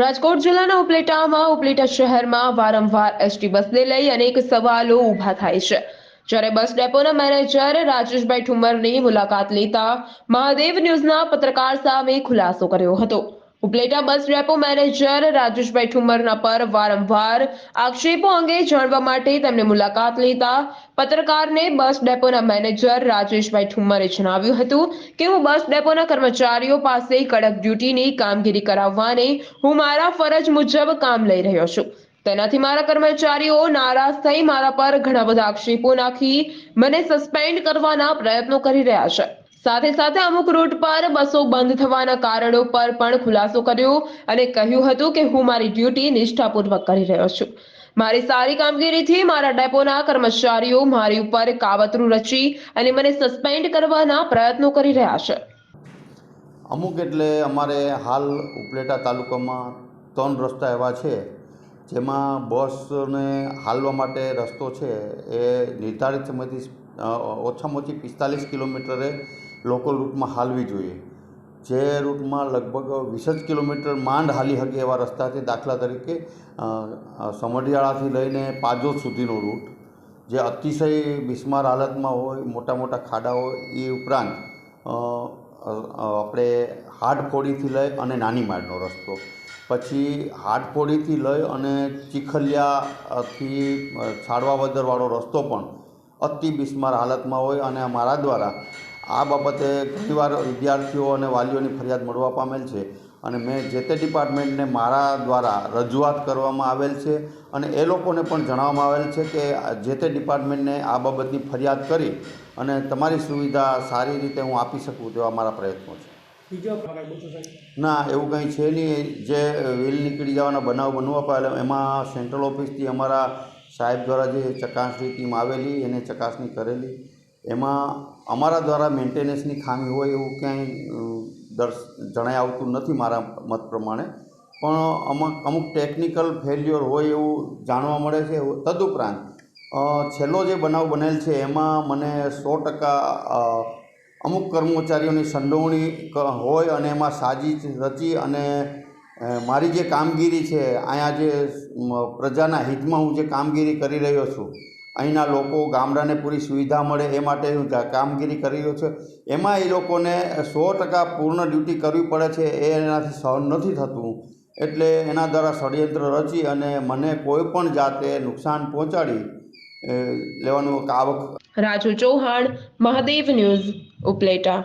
રાજકોટ જિલ્લાના ઉપલેટામાં, ઉપલેટા શહેરમાં વારંવાર એસટી બસને લઈ અનેક સવાલો ઊભા થાય છે. જ્યારે બસ ડેપોના મેનેજર રાજેશભાઈ ઠુમરની મુલાકાત લેતા મહાદેવ ન્યૂઝના પત્રકાર સામે ખુલાસો કર્યો હતો. Upleta bus depot manager Rajeshbhai ઠુમરના પર વારંવાર આક્ષેપો અંગે જાણવા માટે તેમને મુલાકાત લેતા પત્રકારને બસ ડેપોના મેનેજર રાજેશભાઈ ઠુમ્મરે જણાવ્યું હતું કે હું બસ ડેપોના કર્મચારીઓ પાસે કડક ડ્યુટીની કામગીરી કરાવવાને હું મારા ફરજ મુજબ કામ લઈ રહ્યો છું. તેનાથી મારા કર્મચારીઓ નારાજ થઈ મારા પર ઘણા બધા આક્ષેપો નાખી મને સસ્પેન્ડ કરવાના પ્રયત્નો કરી રહ્યા છે. સાથે સાથે અમુક રૂટ પર બસો બંધ થવાના કારણો પર પણ ખુલાસો કર્યો અને કહ્યું હતું કે હું મારી ડ્યુટી નિષ્ઠાપૂર્વક કરી રહ્યો છું. મારી સારી કામગીરીથી મારા ડેપોના કર્મચારીઓ મારી ઉપર કાવતરું રચી અને મને સસ્પેન્ડ કરવાના પ્રયત્નો કરી રહ્યા છે. અમુક એટલે અમારે હાલ ઉપલેટા તાલુકામાં ત્રણ રસ્તા એવા છે, જેમાં બસને હાલવા માટે રસ્તો છે એ નિર્ધારિત સમયથી ઓછામાં ઓછી પિસ્તાલીસ કિલોમીટરે લોકલ રૂટમાં હાલવી જોઈએ. જે રૂટમાં લગભગ વીસ જ કિલોમીટર માંડ હાલી શકે એવા રસ્તા છે દાખલા તરીકે સમઢિયાળાથી લઈને પાજોદ સુધીનો રૂટ જે અતિશય બિસ્માર હાલતમાં હોય, મોટા મોટા ખાડા હોય, એ ઉપરાંત આપણે હાડફોડીથી લઈ અને નાની માળનો રસ્તો. પછી હાડફોડીથી લઈ અને ચીખલિયાથી છાડવા વદરવાળો રસ્તો પણ અતિ બિસ્માર હાલતમાં હોય અને મારા દ્વારા આ બાબતે ઘણીવાર વિદ્યાર્થીઓ અને વાલીઓની ફરિયાદ મળવા પામેલ છે અને મેં જે તે ડિપાર્ટમેન્ટને મારા દ્વારા રજૂઆત કરવામાં આવેલ છે અને એ લોકોને પણ જણાવવામાં આવેલ છે કે જે તે ડિપાર્ટમેન્ટને આ બાબતની ફરિયાદ કરી અને તમારી સુવિધા સારી રીતે હું આપી શકું તેવા મારા પ્રયત્નો છે. ના એવું કંઈ છે નહીં. જે વ્હીલ નીકળી જવાના બનાવ બનવા પામેલા એમાં સેન્ટ્રલ ઓફિસથી અમારા સાહેબ દ્વારા જે ચકાસણી ટીમ આવેલી એને ચકાસણી કરેલી. એમાં અમારા દ્વારા મેન્ટેનન્સની ખામી હોય એવું ક્યાંય દર્શ જણાઈ આવતું નથી મારા મત પ્રમાણે. પણ અમુક અમુક ટેકનિકલ ફેલ્યોર હોય એવું જાણવા મળે છે. તદુપરાંત છેલ્લો જે બનાવ બનેલ છે એમાં મને સો ટકા અમુક કર્મચારીઓની સંડોવણી હોય અને એમાં સાજીશ રચી અને મારી જે કામગીરી છે, અહીંયા જે પ્રજાના હિતમાં હું જે કામગીરી કરી રહ્યો છું અહીંના લોકો, ગામડાને પૂરી સુવિધા મળે એ માટે કામગીરી કરી રહ્યો છું. એમાં એ લોકોને સો ટકા પૂર્ણ ડ્યુટી કરવી પડે છે એ એનાથી સહન નથી થતું. એટલે એના દ્વારા ષડયંત્ર રચી અને મને કોઈ પણ જાતે નુકસાન પહોંચાડી લેવાનું કાવક રાજુ ચૌહાણ, મહાદેવ ન્યૂઝ, ઉપલેટા.